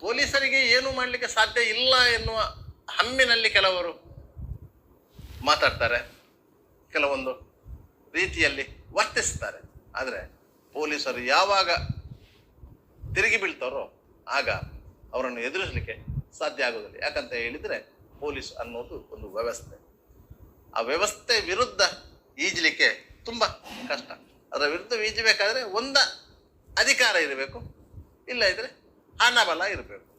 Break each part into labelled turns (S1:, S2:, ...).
S1: ಪೊಲೀಸರಿಗೆ ಏನು ಮಾಡಲಿಕ್ಕೆ ಸಾಧ್ಯ ಇಲ್ಲ ಎನ್ನುವ ಹಮ್ಮಿನಲ್ಲಿ ಕೆಲವರು ಮಾತಾಡ್ತಾರೆ, ಕೆಲವೊಂದು ರೀತಿಯಲ್ಲಿ ವರ್ತಿಸ್ತಾರೆ. ಆದರೆ ಪೊಲೀಸರು ಯಾವಾಗ ತಿರುಗಿ ಬೀಳ್ತಾರೋ ಆಗ ಅವರನ್ನು ಎದುರಿಸಲಿಕ್ಕೆ ಸಾಧ್ಯ ಆಗೋದಿಲ್ಲ ಯಾಕಂತ ಹೇಳಿದರೆ ಪೊಲೀಸ್ ಅನ್ನೋದು ಒಂದು ವ್ಯವಸ್ಥೆ. ಆ ವ್ಯವಸ್ಥೆ ವಿರುದ್ಧ ಈಜಲಿಕ್ಕೆ ತುಂಬ ಕಷ್ಟ. ಅದರ ವಿರುದ್ಧ ಈಜಬೇಕಾದ್ರೆ ಒಂದ ಅಧಿಕಾರ ಇರಬೇಕು. ಇಲ್ಲ ಇದ್ರೆ ಹಣಬಲ ಇರಬೇಕು.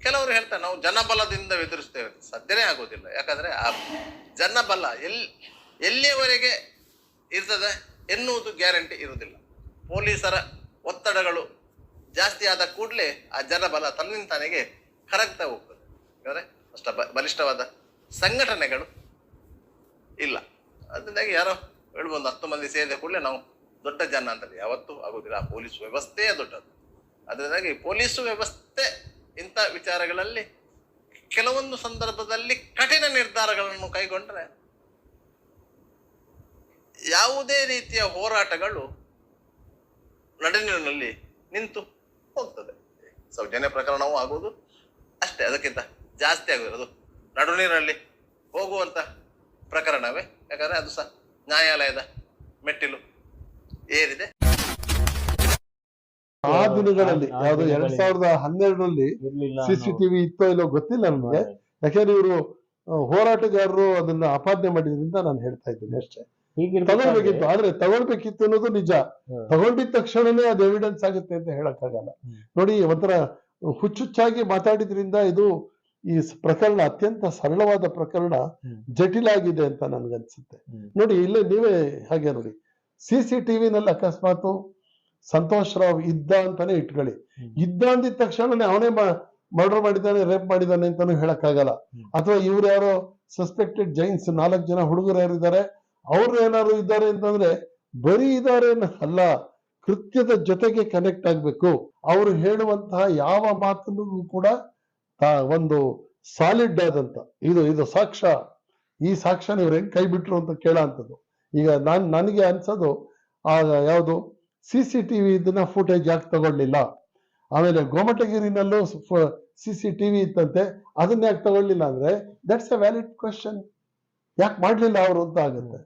S1: ಕೆಲವರು ಹೇಳ್ತಾರೆ, ನಾವು ಜನಬಲದಿಂದ ಎದುರಿಸ್ತೇವೆ ಸಾಧ್ಯನೇ ಆಗೋದಿಲ್ಲ. ಯಾಕಂದ್ರೆ ಆ ಜನಬಲ ಎಲ್ಲಿ ಎಲ್ಲಿಯವರೆಗೆ ಇರ್ತದೆ ಎನ್ನುವುದು ಗ್ಯಾರಂಟಿ ಇರುವುದಿಲ್ಲ. ಪೊಲೀಸರ ಒತ್ತಡಗಳು ಜಾಸ್ತಿ ಆದ ಕೂಡಲೇ ಆ ಜನಬಲ ತನ್ನಿಂದ ತನ್ನಿಂತಾನೆಗೆ ಕರಗ್ತಾ ಹೋಗ್ತದೆ. ಯಾಕಂದರೆ ಅಷ್ಟ ಬ- ಬಲಿಷ್ಠವಾದ ಸಂಘಟನೆಗಳು ಇಲ್ಲ. ಅದರಿಂದಾಗಿ ಯಾರೋ ಹೇಳ್ಬೋದು, ಹತ್ತು ಮಂದಿ ಸೇರಿದ ಕೂಡಲೇ ನಾವು ದೊಡ್ಡ ಜನ ಅಂತ ಯಾವತ್ತೂ ಆಗೋದಿಲ್ಲ. ಆ ಪೊಲೀಸ್ ವ್ಯವಸ್ಥೆಯೇ ದೊಡ್ಡದು. ಅದರಿಂದಾಗಿ ಪೊಲೀಸು ವ್ಯವಸ್ಥೆ ಇಂಥ ವಿಚಾರಗಳಲ್ಲಿ ಕೆಲವೊಂದು ಸಂದರ್ಭದಲ್ಲಿ ಕಠಿಣ ನಿರ್ಧಾರಗಳನ್ನು ಕೈಗೊಂಡರೆ ಯಾವುದೇ ರೀತಿಯ ಹೋರಾಟಗಳು ನಡುವಿನಲ್ಲಿ ನಿಂತು ಹೋಗ್ತದೆ. ಸೌಜನ್ಯ ಪ್ರಕರಣವೂ ಆಗುವುದು. ಅಷ್ಟೇ, ಅದಕ್ಕಿಂತ ಜಾಸ್ತಿ ಆಗುವುದು. ಅದು ನಡುನೀರಿನಲ್ಲಿ ಹೋಗುವಂಥ ಪ್ರಕರಣವೇ. ಯಾಕಂದರೆ ಅದು ಸಹ ನ್ಯಾಯಾಲಯದ ಮೆಟ್ಟಿಲು ಏರಿದೆ.
S2: ಆ ದಿನಗಳಲ್ಲಿ ಯಾವ್ದು ಎರಡ್ ಸಾವಿರದ ಹನ್ನೆರಡರಲ್ಲಿ ಸಿಸಿಟಿವಿ ಇತ್ತೋ ಇಲ್ಲೋ ಗೊತ್ತಿಲ್ಲ ನಮ್ಗೆ. ಯಾಕಂದ್ರೆ ಇವರು ಹೋರಾಟಗಾರರು ಅದನ್ನ ಆಪಾದನೆ ಮಾಡಿದ್ರಿಂದ ನಾನು ಹೇಳ್ತಾ ಇದ್ದೀನಿ ಅಷ್ಟೇ. ತಗೊಳ್ಬೇಕಿತ್ತು ಆದ್ರೆ ತಗೊಳ್ಬೇಕಿತ್ತು ಅನ್ನೋದು ನಿಜ.
S3: ತಗೊಂಡಿದ್ದ
S2: ತಗೊಂಡಿದ ತಕ್ಷಣನೇ ಅದು ಎವಿಡೆನ್ಸ್ ಆಗುತ್ತೆ ಅಂತ ಹೇಳಕ್ಕಾಗಲ್ಲ. ನೋಡಿ ಒಂಥರ ಹುಚ್ಚುಚ್ಚಾಗಿ ಮಾತಾಡಿದ್ರಿಂದ ಇದು ಈ ಪ್ರಕರಣ ಅತ್ಯಂತ ಸರಳವಾದ ಪ್ರಕರಣ. ಜಟಿಲ ಆಗಿದೆ ಅಂತ ನನ್ಗನ್ಸುತ್ತೆ. ನೋಡಿ ಇಲ್ಲೇ ನೀವೇ ಹಾಗೆ ನೋಡಿ. ಸಿ ಸಿ ಟಿವಿನಲ್ಲಿ ಅಕಸ್ಮಾತ್ ಸಂತೋಷ್ ರಾವ್ ಇದ್ದ ಅಂತಾನೆ ಇಟ್ಕೊಳ್ಳಿ. ಇದ್ದ ಅಂದಿದ ತಕ್ಷಣನೇ ಅವನೇ ಮರ್ಡರ್ ಮಾಡಿದ್ದಾನೆ ರೇಪ್ ಮಾಡಿದ್ದಾನೆ ಅಂತಾನು ಹೇಳಕ್ಕಾಗಲ್ಲ. ಅಥವಾ ಇವ್ರು ಯಾರೋ ಸಸ್ಪೆಕ್ಟೆಡ್ ಜೈನ್ಸ್ ನಾಲ್ಕು ಜನ ಹುಡುಗರು ಯಾರಿದ್ದಾರೆ ಅವ್ರು ಏನಾದ್ರು ಇದ್ದಾರೆ ಅಂತಂದ್ರೆ ಬರೀ ಇದ್ದಾರೆ ಅಲ್ಲ ಕೃತ್ಯದ ಜೊತೆಗೆ ಕನೆಕ್ಟ್ ಆಗ್ಬೇಕು. ಅವರು ಹೇಳುವಂತಹ ಯಾವ ಮಾತನ್ನು ಕೂಡ ಒಂದು ಸಾಲಿಡ್ ಆದಂತ ಇದು ಇದು ಸಾಕ್ಷ್ಯ. ಈ ಸಾಕ್ಷ್ಯನ ಇವ್ರು ಹೆಂಗ್ ಕೈ ಬಿಟ್ರು ಅಂತ ಕೇಳೋ ಅಂಥದ್ದು ಈಗ ನಾನ್ ನನಗೆ ಅನ್ಸೋದು ಆ ಯಾವುದು? ಸಿ ಸಿ ಟಿ ವಿ ಇದನ್ನ ಫುಟೇಜ್ ಯಾಕೆ ತಗೊಳ್ಲಿಲ್ಲ ಆಮೇಲೆ ಗೋಮಟಗಿರಿನಲ್ಲೂ ಸಿ ಸಿ ಟಿವಿ ಇತ್ತಂತೆ, ಅದನ್ನ ಯಾಕೆ ತಗೊಳ್ಳಿಲ್ಲ ಅಂದ್ರೆ ದಟ್ಸ್ ಎ ವ್ಯಾಲಿಡ್ ಕ್ವಶನ್ ಯಾಕೆ ಮಾಡ್ಲಿಲ್ಲ ಅವರು ಅಂತ ಆಗುತ್ತೆ.